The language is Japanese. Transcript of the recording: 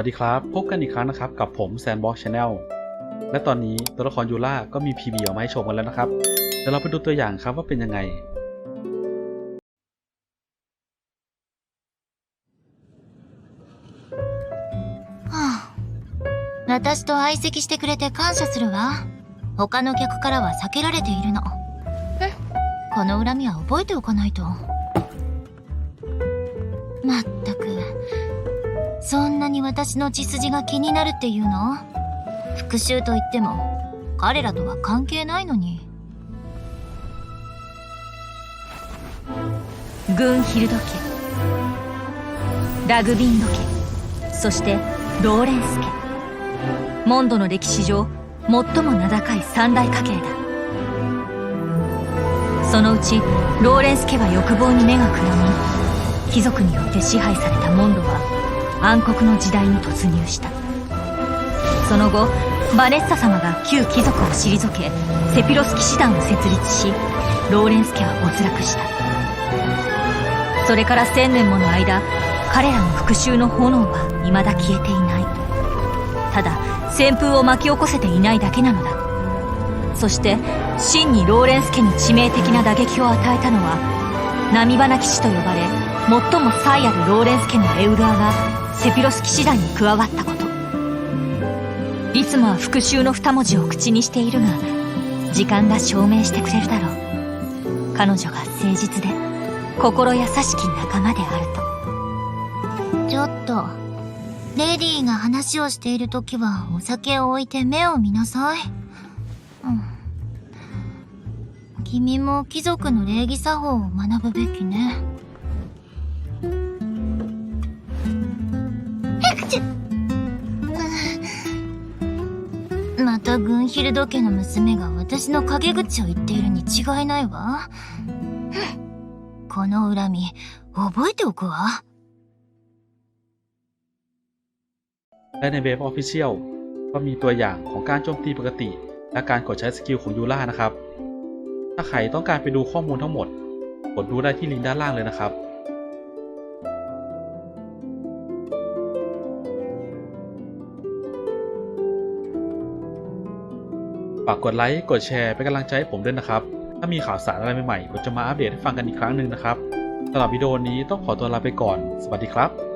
วัสดีครับ พบกันอีกครั้งนะครับ กับผม Sandbox Channel และตอนนี้ตัวละครยูล่าก็มี PB ออกมาให้ชมกันแล้วนะครับ เดี๋ยวเราไปดูตัวอย่างครับว่าเป็นยังไง はあ、私と相席してくれて感謝するわ。他の客からは避けられているの。この恨みは覚えておかないと。まったく、 そんなに私の血筋が気になるっていうの？復讐と言っても、彼らとは関係ないのに。グンヒルド家ラグビンド家そしてローレンス家モンドの歴史上最も名高い三大家系だ。そのうちローレンス家は欲望に目がくらみ貴族によって支配されたモンドは暗黒の時代に突入した。その後バネッサ様が旧貴族を退けセピロス騎士団を設立しローレンス家は没落した。それから千年もの間彼らの復讐の炎は未だ消えていない。ただ旋風を巻き起こせていないだけなのだ。そして真にローレンス家に致命的な打撃を与えたのは波花騎士と呼ばれ最も才あるローレンス家のエウルアがセピロス騎士団に加わったこといつもは復讐の二文字を口にしているが時間が証明してくれるだろう彼女が誠実で心優しき仲間であるとちょっと、レディーが話をしているときはお酒を置いて目を見なさい。うん。君も貴族の礼儀作法を学ぶべきね。たグンヒルド家の娘が私の陰口を言っているに違いないわ。うんこの恨み、覚えておくわ。 และในเว็บ Official ก็มีตัวอย่างของการโจมตีปกติ และการกดใช้สกิลของยูล่านะครับ ถ้าใครต้องการไปดูข้อมูลทั้งหมด กดดูได้ที่ลิงก์ด้านล่างเลยนะครับ ฝากกดไลค์ กดแชร์เป็นกำลังใจให้ผมด้วยนะครับ ถ้ามีข่าวสารอะไรใหม่ๆผมจะมาอัปเดตให้ฟังกันอีกครั้งหนึ่งนะครับสำหรับวิดีโอนี้ต้องขอตัวลาไปก่อน สวัสดีครับ